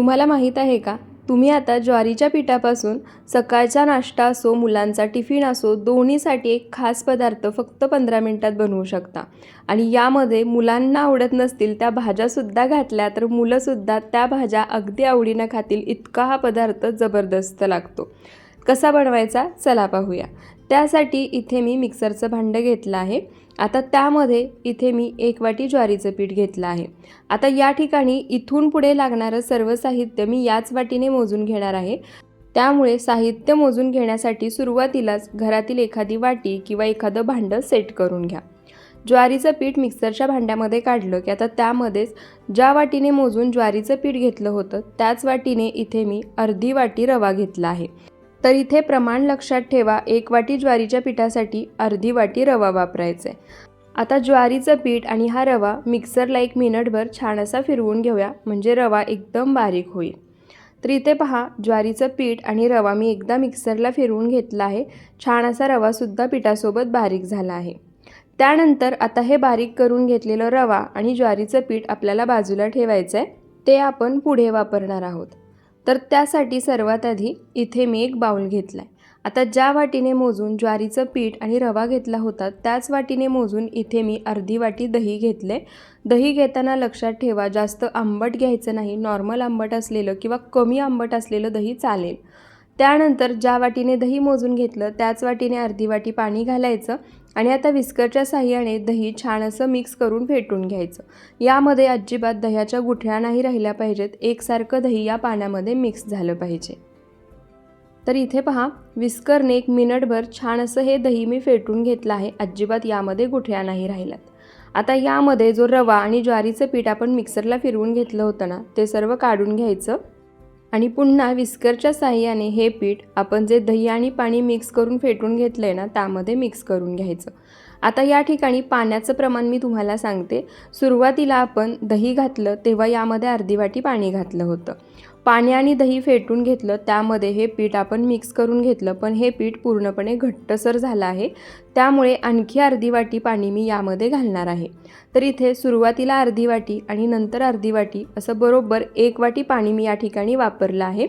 तुम्हाला माहीत आहे का? तुम्ही आता ज्वारीच्या पिठापासून सकाळचा नाश्ता असो मुलांचा टिफिन असो दोन्हीसाठी एक खास पदार्थ फक्त पंधरा मिनटात बनवू शकता. आणि यामध्ये मुलांना आवडत नसतील त्या भाज्यासुद्धा घातल्या तर मुलंसुद्धा त्या भाज्या अगदी आवडीनं खातील इतका हा पदार्थ जबरदस्त लागतो. कसा बनवायचा चला पाहूया. त्यासाठी इथे मी मिक्सरचं भांडं घेतलं आहे. आता त्यामध्ये इथे मी एक वाटी ज्वारीचं पीठ घेतलं आहे. आता या ठिकाणी इथून पुढे लागणारं सर्व साहित्य मी याच वाटीने मोजून घेणार आहे. त्यामुळे साहित्य मोजून घेण्यासाठी सुरुवातीलाच घरातील एखादी वाटी किंवा एखादं भांडं सेट करून घ्या. ज्वारीचं पीठ मिक्सरच्या भांड्यामध्ये काढलं की आता त्यामध्येच ज्या वाटीने मोजून ज्वारीचं पीठ घेतलं होतं त्याच वाटीने इथे मी अर्धी वाटी रवा घेतला आहे. तर इथे प्रमाण लक्षात ठेवा एक वाटी ज्वारीच्या पिठासाठी अर्धी वाटी रवा वापरायचा. आहे आता ज्वारीचं पीठ आणि हा रवा मिक्सरला एक मिनिटभर छान असा फिरवून घेऊया म्हणजे रवा एकदम बारीक होईल. तर इथे पहा ज्वारीचं पीठ आणि रवा मी एकदा मिक्सरला फिरवून घेतला आहे छान असा रवासुद्धा पिठासोबत बारीक झाला आहे. त्यानंतर आता हे बारीक करून घेतलेलं रवा आणि ज्वारीचं पीठ आपल्याला बाजूला ठेवायचं आहे ते आपण पुढे वापरणार आहोत. तर त्यासाठी सर्वात आधी इथे मी एक बाऊल घेतला आहे आता ज्या वाटीने मोजून ज्वारीचं पीठ आणि रवा घेतला होता त्याच वाटीने मोजून इथे मी अर्धी वाटी दही घेतले दही घेताना लक्षात ठेवा जास्त आंबट घ्यायचं नाही नॉर्मल आंबट असलेलं किंवा कमी आंबट असलेलं दही चालेल. त्यानंतर ज्या वाटीने दही मोजून घेतलं त्याच वाटीने अर्धी वाटी पाणी घालायचं. आणि आता विस्करच्या साह्याने दही छान असं मिक्स करून फेटून घ्यायचं. यामध्ये अजिबात दह्याच्या गुठळ्या नाही राहिल्या पाहिजेत एकसारखं दही या पाण्यामध्ये मिक्स झालं पाहिजे. तर इथे पहा विस्करने एक मिनटभर छान असं हे दही मी फेटून घेतलं आहे अजिबात यामध्ये गुठळ्या नाही राहिल्यात. आता यामध्ये जो रवा आणि ज्वारीचं पीठ आपण मिक्सरला फिरवून घेतलं होतं ना ते सर्व काढून घ्यायचं. आणि पुन्हा विस्करच्या साह्याने हे पीठ आपण जे दही आणि पाणी मिक्स करून फेटून घेतलं आहे ना त्यामध्ये मिक्स करून घ्यायचं. आता या ठिकाणी पाण्याचं प्रमाण मी तुम्हाला सांगते. सुरुवातीला आपण दही घातलं तेव्हा यामध्ये अर्धी वाटी पाणी घातलं होतं. पाणी आणि दही फेटून घेतलं त्यामध्ये हे पीठ आपण मिक्स करून घेतलं. पण हे पीठ पूर्णपणे घट्टसर झालं आहे. त्यामुळे आणखी अर्धी वाटी पाणी मी यामध्ये घालणार आहे. तर इथे सुरुवातीला अर्धी वाटी आणि नंतर अर्धी वाटी असं बरोबर एक वाटी पाणी मी या ठिकाणी वापरलं आहे.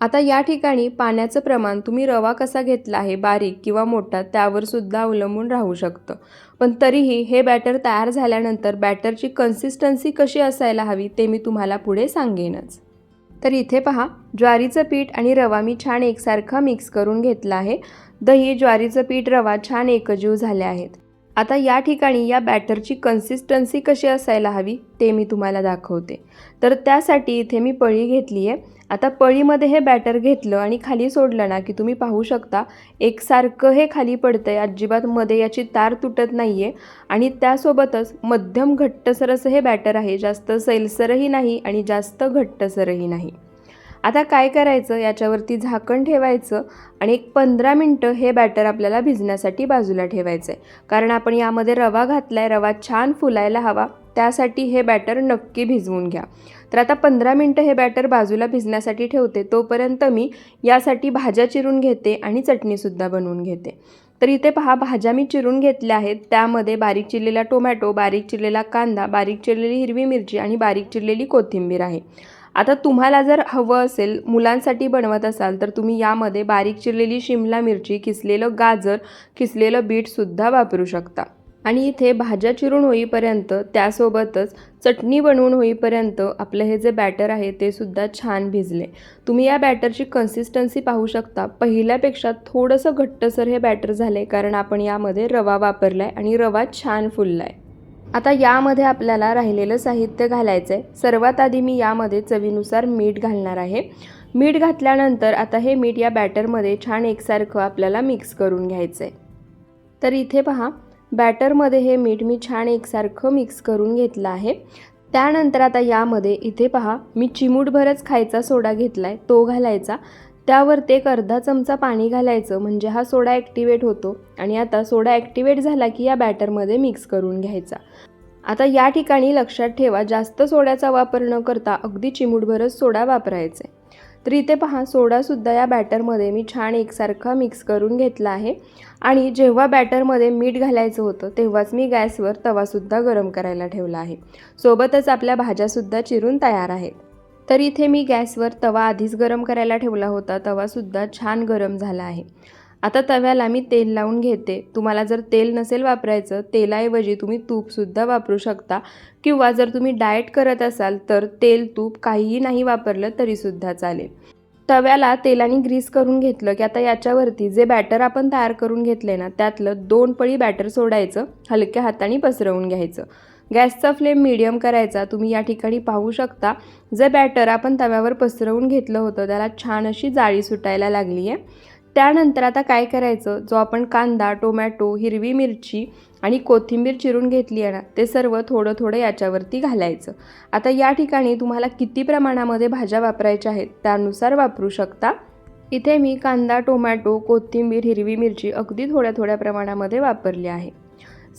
आता या ठिकाणी पाण्याचं प्रमाण तुम्ही रवा कसा घेतला आहे बारीक किंवा मोठा त्यावर सुद्धा अवलंबून राहू शकतं. पण तरीही हे बॅटर तयार झाल्यानंतर बॅटरची कन्सिस्टन्सी कशी असायला हवी ते मी तुम्हाला पुढे सांगेनच. तर इथे पहा ज्वारीचं पीठ आणि रवा मी छान एकसारखा मिक्स करून घेतला आहे. दही ज्वारीचं पीठ रवा छान एकजीव झाले आहेत. आता या ठिकाणी या बॅटरची कन्सिस्टन्सी कशी असायला हवी ते मी तुम्हाला दाखवते. तर त्यासाठी इथे मी पळी घेतली आहे. आता पळीमध्ये हे बॅटर घेतलं आणि खाली सोडलं ना की तुम्ही पाहू शकता एकसारखं हे खाली पडतं आहे अजिबात मध्ये याची तार तुटत नाही आहे आणि त्यासोबतच मध्यम घट्टसर असं हे बॅटर आहे. जास्त सैलसरही नाही आणि जास्त घट्टसरही नाही. आता काय करायचं? याच्यावरती झाकण ठेवायचं आणि एक पंधरा मिनटं हे बॅटर आपल्याला भिजण्यासाठी बाजूला ठेवायचं आहे कारण आपण यामध्ये रवा घातला आहे रवा छान फुलायला हवा त्यासाठी हे बॅटर नक्की भिजवून घ्या. तर आता पंधरा मिनटं हे बॅटर बाजूला भिजण्यासाठी ठेवते तोपर्यंत मी यासाठी भाज्या चिरून घेते आणि चटणीसुद्धा बनवून घेते. तर इथे पहा भाज्या मी चिरून घेतल्या आहेत. त्यामध्ये बारीक चिरलेला टोमॅटो बारीक चिरलेला कांदा बारीक चिरलेली हिरवी मिरची आणि बारीक चिरलेली कोथिंबीर आहे. आता तुम्हाला जर हवं असेल मुलांसाठी बनवत असाल तर तुम्ही यामध्ये बारीक चिरलेली शिमला मिरची किसलेलं गाजर किसलेलं बीटसुद्धा वापरू शकता. आणि इथे भाज्या चिरून होईपर्यंत त्यासोबतच चटणी बनवून होईपर्यंत आपलं हे जे बॅटर आहे ते सुद्धा छान भिजले. तुम्ही या बॅटरची कन्सिस्टन्सी पाहू शकता. पहिल्यापेक्षा थोडंसं घट्टसर हे बॅटर झालं आहे कारण आपण यामध्ये रवा वापरला आहे आणि रवा छान फुलला आहे आता यामध्ये आपल्याला राहिलेलं साहित्य घालायचं आहे सर्वात आधी मी यामध्ये चवीनुसार मीठ घालणार आहे. मीठ घातल्यानंतर आता हे मीठ या बॅटरमध्ये छान एकसारखं आपल्याला मिक्स करून घ्यायचं आहे तर इथे पहा बॅटरमध्ये हे मीठ मी छान एकसारखं मिक्स करून घेतलं आहे. त्यानंतर आता यामध्ये इथे पहा मी चिमूटभरच खायचा सोडा घेतला आहे तो घालायचा. त्यावरती एक अर्धा चमचा पाणी घालायचं म्हणजे हा सोडा ॲक्टिवेट होतो. आणि आता सोडा ॲक्टिवेट झाला की या बॅटरमध्ये मिक्स करून घ्यायचा. आता या ठिकाणी लक्षात ठेवा जास्त सोड्याचा वापर न करता अगदी चिमूटभरच सोडा वापरायचा. आहे तर इथे पहा सोडासुद्धा या बॅटरमध्ये मी छान एकसारखा मिक्स करून घेतला आहे. आणि जेव्हा बॅटरमध्ये मीठ घालायचं होतं तेव्हाच मी गॅसवर तवासुद्धा गरम करायला ठेवला आहे. सोबतच आपल्या भाज्यासुद्धा चिरून तयार आहेत तर इथे मी गॅसवर तवा आधीच गरम करायला ठेवला होता तवासुद्धा छान गरम झाला आहे. आता तव्याला मी तेल लावून घेते. तुम्हाला जर तेल नसेल वापरायचं तेलाऐवजी तुम्ही तूपसुद्धा वापरू शकता. किंवा जर तुम्ही डाएट करत असाल तर तेल तूप काहीही नाही वापरलं तरीसुद्धा चालेल. तव्याला तेलाने ग्रीस करून घेतलं की आता याच्यावरती जे बॅटर आपण तयार करून घेतले ना त्यातलं दोन पळी बॅटर सोडायचं हलक्या हाताने पसरवून घ्यायचं. गॅसचा फ्लेम मिडियम करायचा तुम्ही या ठिकाणी पाहू शकता. जे बॅटर आपण तव्यावर पसरवून घेतलं होतं त्याला छान अशी जाळी सुटायला लागली आहे त्यानंतर आता काय करायचं? जो आपण कांदा टोमॅटो हिरवी मिरची आणि कोथिंबीर चिरून घेतली आहे ना ते सर्व थोडं थोडं याच्यावरती घालायचं. आता या ठिकाणी तुम्हाला किती प्रमाणामध्ये भाज्या वापरायच्या आहेत त्यानुसार वापरू शकता. इथे मी कांदा टोमॅटो कोथिंबीर हिरवी मिरची अगदी थोड्या थोड्या प्रमाणामध्ये वापरली आहे.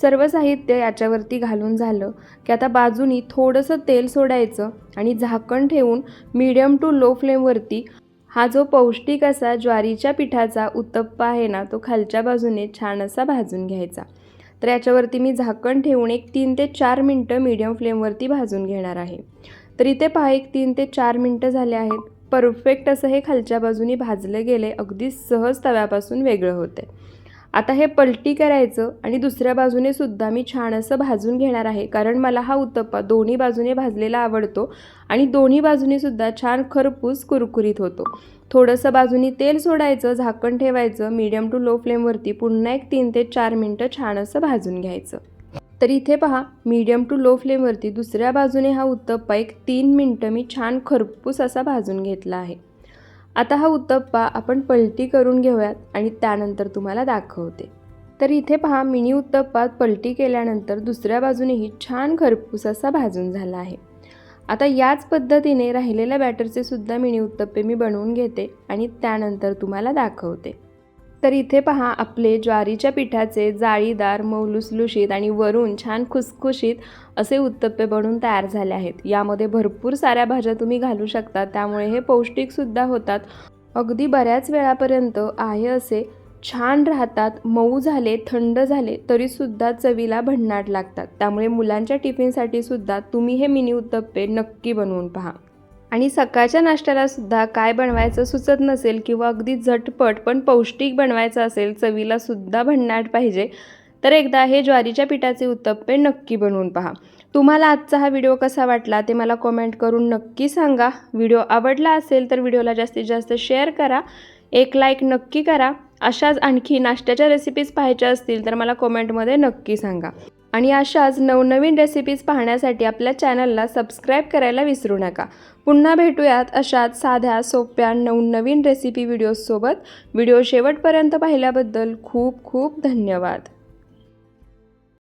सर्व साहित्य याच्यावरती घालून झालं की आता बाजूनी थोडंसं तेल सोडायचं आणि झाकण ठेवून मीडियम टू लो फ्लेमवरती हा जो पौष्टिक असा ज्वारीच्या पिठाचा उत्तप्पा आहे ना तो खालच्या बाजूने छान असा भाजून घ्यायचा. तर याच्यावरती मी झाकण ठेवून एक तीन ते चार मिनटं मीडियम फ्लेमवरती भाजून घेणार आहे. तर इथे पहा एक तीन ते चार मिनटं झाले आहेत. परफेक्ट असं हे खालच्या बाजूनी भाजलं गेले अगदी सहज तव्यापासून वेगळं होते आता हे पलटी करायचं आणि दुसऱ्या बाजूने सुद्धा मी छान असं भाजून घेणार आहे कारण मला हा उत्तप्पा दोन्ही बाजूने भाजलेला आवडतो आणि दोन्ही बाजूने सुद्धा छान खरपूस कुरकुरीत होतो. थोडंसं बाजूनी तेल सोडायचं झाकण ठेवायचं मीडियम टू लो फ्लेमवरती पुन्हा एक तीन ते चार मिनटं छान असं भाजून घ्यायचं. तर इथे पहा मीडियम टू लो फ्लेमवरती दुसऱ्या बाजूने हा उत्तप्पा एक तीन मिनटं मी छान खरपूस असा भाजून घेतला आहे. आता हा उत्तप्पा आपण पलटी करून घेऊयात आणि त्यानंतर तुम्हाला दाखवते. तर इथे पहा मिनी उत्तप्पात पलटी केल्यानंतर दुसऱ्या बाजूनेही छान खरपूस असा भाजून झाला आहे. आता याच पद्धतीने राहिलेल्या बॅटरचे सुद्धा मिनी उत्तप्पे मी बनवून घेते आणि त्यानंतर तुम्हाला दाखवते. तर इथे पहा आपले ज्वारीच्या पिठाचे जाळीदार मऊ लुसलुशीत आणि वरून छान खुसखुशीत असे उत्तप्पे बनून तयार झाले आहेत. यामध्ये भरपूर साऱ्या भाज्या तुम्ही घालू शकता. त्यामुळे हे पौष्टिकसुद्धा होतात. अगदी बऱ्याच वेळापर्यंत आहे असे छान राहतात. मऊ झाले थंड झाले तरीसुद्धा चवीला भन्नाट लागतात. त्यामुळे मुलांच्या टिफिनसाठी सुद्धा तुम्ही हे मिनी उत्तप्पे नक्की बनवून पहा. आणि सकाळच्या नाश्त्याला सुद्धा काय बनवायचं सुचत नसेल किंवा अगदी झटपट पण पौष्टिक बनवायचं असेल चवीला सुद्धा भन्नाट पाहिजे तर एकदा हे ज्वारीच्या पिठाचे उत्तप्पे नक्की बनवून पहा. तुम्हाला आजचा हा व्हिडिओ कसा वाटला ते मला कॉमेंट करून नक्की सांगा. व्हिडिओ आवडला असेल तर व्हिडिओला जास्तीत जास्त शेअर करा एक लाईक नक्की करा. अशाच आणखी नाश्त्याच्या रेसिपीज पाहायच्या असतील तर मला कॉमेंटमध्ये नक्की सांगा. आणि अशाच नवनवीन रेसिपीज पाहण्यासाठी आपल्या चॅनलला सबस्क्राईब करायला विसरू नका. पुन्हा भेटूयात अशाच साध्या सोप्या नवनवीन रेसिपी व्हिडिओजसोबत व्हिडिओ शेवटपर्यंत पाहिल्याबद्दल खूप खूप धन्यवाद.